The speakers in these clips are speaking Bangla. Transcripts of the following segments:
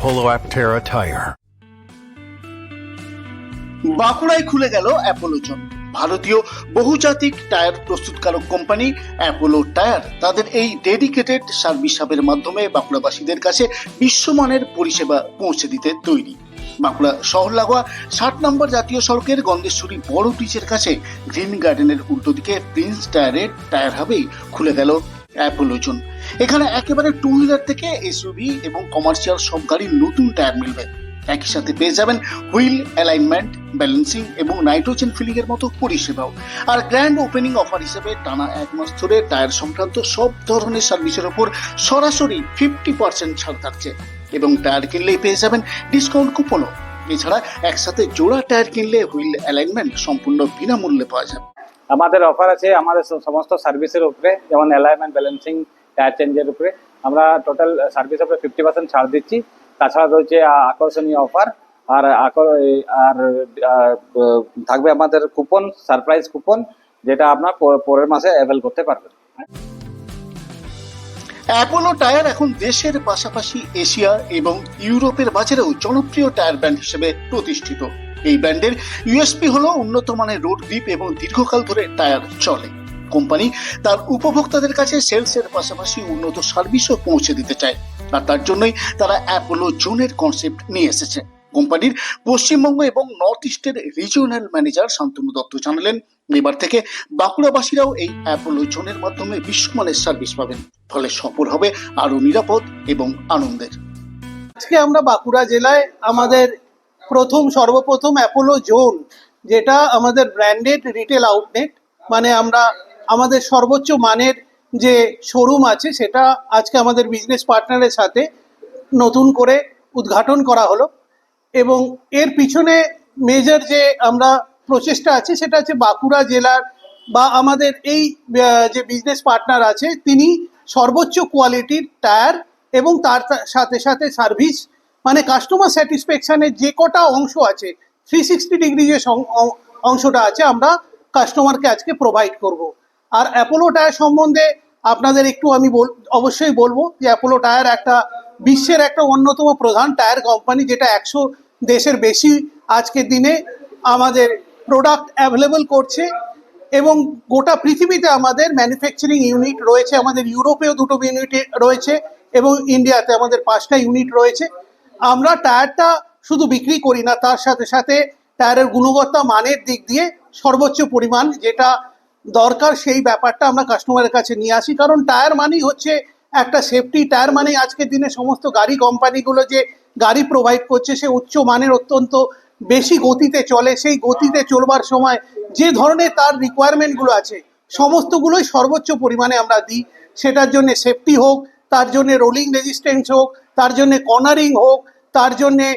Polo Aptera Tire. বাঁকুড়ায় খুলে গেল অ্যাপোলোজন ভারতীয় বহুজাতিক টায়ার প্রস্তুতকারক কোম্পানি অ্যাপোলো টায়ার তাদের এই ডেডিকেটেড সার্ভিস হাবের মাধ্যমে বাঁকুড়াবাসীদের কাছে বিশ্বমানের পরিষেবা পৌঁছে দিতে তৈরি বাঁকুড়া শহর লাগোয়া ষাট নম্বর জাতীয় সড়কের গন্ধেশ্বরী বড় ব্রিজের কাছে গ্রিন গার্ডেনের উল্টো দিকে প্রিন্স টায়ারের টায়ার হাবেই খুলে গেল অ্যাপোলোজন এখানে একেবারে টু হুইলার থেকে এসইউভি এবং কমার্শিয়াল সব গাড়ির নতুন টায়ার মিলবে। একই সাথে পেয়ে যাবেন হুইল অ্যালাইনমেন্ট ব্যালেন্সিং এবং নাইট্রোজেন ফিলিং এর মতো পরিষেবাও। আর গ্র্যান্ড ওপেনিং অফার হিসেবে টানা এক মাস ধরে টায়ার সংক্রান্ত সব ধরনের সার্ভিসের ওপর সরাসরি ফিফটি পার্সেন্ট ছাড় থাকছে। এবং টায়ার কিনলেই পেয়ে যাবেন ডিসকাউন্ট কুপনও এছাড়া একসাথে জোড়া টায়ার কিনলে হুইল অ্যালাইনমেন্ট সম্পূর্ণ বিনামূল্যে পাওয়া যাবে। আমাদের অফার আছে আমাদের সমস্ত সার্ভিসের উপরে, যেমন অ্যালাইনমেন্ট ব্যালেন্সিং টায়ার চেঞ্জের উপরে। আমরা টোটাল সার্ভিস উপরে ফিফটি পার্সেন্ট ছাড় দিচ্ছি। তাছাড়া রয়েছে আকর্ষণীয় অফার আর আর থাকবে আমাদের কুপন সারপ্রাইজ কুপন যেটা আপনার পরের মাসে অ্যাভেল করতে পারবেন। অ্যাপোলো টায়ার এখন দেশের পাশাপাশি এশিয়া এবং ইউরোপের বাজারেও জনপ্রিয় টায়ার ব্র্যান্ড হিসেবে প্রতিষ্ঠিত। এই ব্র্যান্ডের ইউএসপি হলো উন্নত মানের রোড গ্রিপ এবং দীর্ঘকাল ধরে টায়ার চলে। কোম্পানি তার উপভোক্তাদের কাছে সেলসের পাশাপাশি উন্নত সার্ভিসও পৌঁছে দিতে চায়। আর তার জন্যই তারা অ্যাপোলো জোনের কনসেপ্ট নিয়ে এসেছে। কোম্পানির পশ্চিমবঙ্গ এবং নর্থ ইস্টের রিজিওনাল ম্যানেজার শান্তনু দত্ত জানালেন, এবার থেকে বাঁকুড়াবাসীরাও এই অ্যাপোলো জোনের মাধ্যমে বিশ্বমানের সার্ভিস পাবেন। ফলে সফর হবে আরও নিরাপদ এবং আনন্দের। আজকে আমরা বাঁকুড়া জেলায় আমাদের প্রথম, সর্বপ্রথম অ্যাপোলো জোন যেটা আমাদের ব্র্যান্ডেড রিটেল আউটলেট মানে আমরা আমাদের সর্বোচ্চ মানের যে শোরুম আছে, সেটা আজকে আমাদের বিজনেস পার্টনারের সাথে নতুন করে উদ্ঘাটন করা হলো। এবং এর পিছনে মেজর যে আমরা প্রচেষ্টা আছে, সেটা হচ্ছে বাঁকুড়া জেলার বা আমাদের এই যে বিজনেস পার্টনার আছে, তিনি সর্বোচ্চ কোয়ালিটির টায়ার এবং তার সাথে সাথে সার্ভিস মানে কাস্টমার স্যাটিসফ্যাকশনের যে কটা অংশ আছে থ্রি সিক্সটি ডিগ্রি যে অংশটা আছে, আমরা কাস্টমারকে আজকে প্রোভাইড করব। আর অ্যাপোলো টায়ার সম্বন্ধে আপনাদের একটু আমি অবশ্যই বলব যে অ্যাপোলো টায়ার একটা বিশ্বের একটা অন্যতম প্রধান টায়ার কোম্পানি যেটা একশো দেশের বেশি আজকের দিনে আমাদের প্রোডাক্ট অ্যাভেলেবল করছে এবং গোটা পৃথিবীতে আমাদের ম্যানুফ্যাকচারিং ইউনিট রয়েছে, আমাদের ইউরোপেও দুটো ইউনিট রয়েছে এবং ইন্ডিয়াতে আমাদের পাঁচটা ইউনিট রয়েছে। আমরা টায়ারটা শুধু বিক্রি করি না, তার সাথে সাথে টায়ারের গুণগত মানের দিক দিয়ে সর্বোচ্চ পরিমাণ যেটা দরকার সেই ব্যাপারটা আমরা কাস্টমারের কাছে নিয়ে আসি। কারণ টায়ার মানেই হচ্ছে একটা সেফটি টায়ার মানেই আজকের দিনে সমস্ত গাড়ি কোম্পানিগুলো যে গাড়ি প্রোভাইড করছে, সে উচ্চ মানের অত্যন্ত বেশি গতিতে চলে। সেই গতিতে চলবার সময় যে ধরনের তার রিকোয়ারমেন্টগুলো আছে, সমস্তগুলোই সর্বোচ্চ পরিমাণে আমরা দিই। সেটার জন্য সেফটি হোক, তার জন্য রোলিং রেজিস্ট্যান্স হোক তার জন্য কর্নারিং হোক, তার জন্যে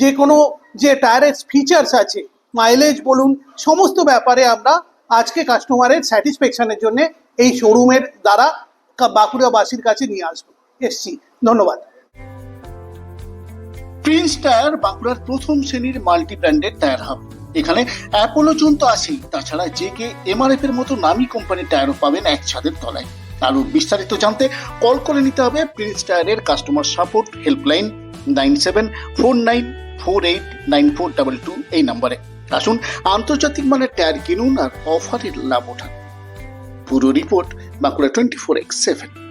যে কোনো যে টায়ারের ফিচার্স আছে মাইলেজ বলুন, সমস্ত ব্যাপারে আমরা আজকে কাস্টমারের স্যাটিসফ্যাকশনের জন্য এই শোরুমের দ্বারা বাঁকুড়াবাসীর কাছে নিয়ে আসব। এসছি। ধন্যবাদ। প্রিন্স টায়ার বাঁকুড়ার প্রথম শ্রেণির মাল্টি ব্র্যান্ডেড টায়ার হাব এখানে অ্যাপোলো জোন তো আছেই, তাছাড়া জেকে এমআরএফ এর মতো নামি কোম্পানির টায়ারও পাবেন এক ছাদের তলায়। আরও বিস্তারিত জানতে কল করে নিতে হবে প্রিন্স টায়ারের customer support helpline nine seven four nine four eight nine four double two এই নাম্বারে। আসুন, আন্তর্জাতিক মানের টায়ার কিনুন আর অফারের লাভ ওঠান। পুরো report Bankura twenty four X seven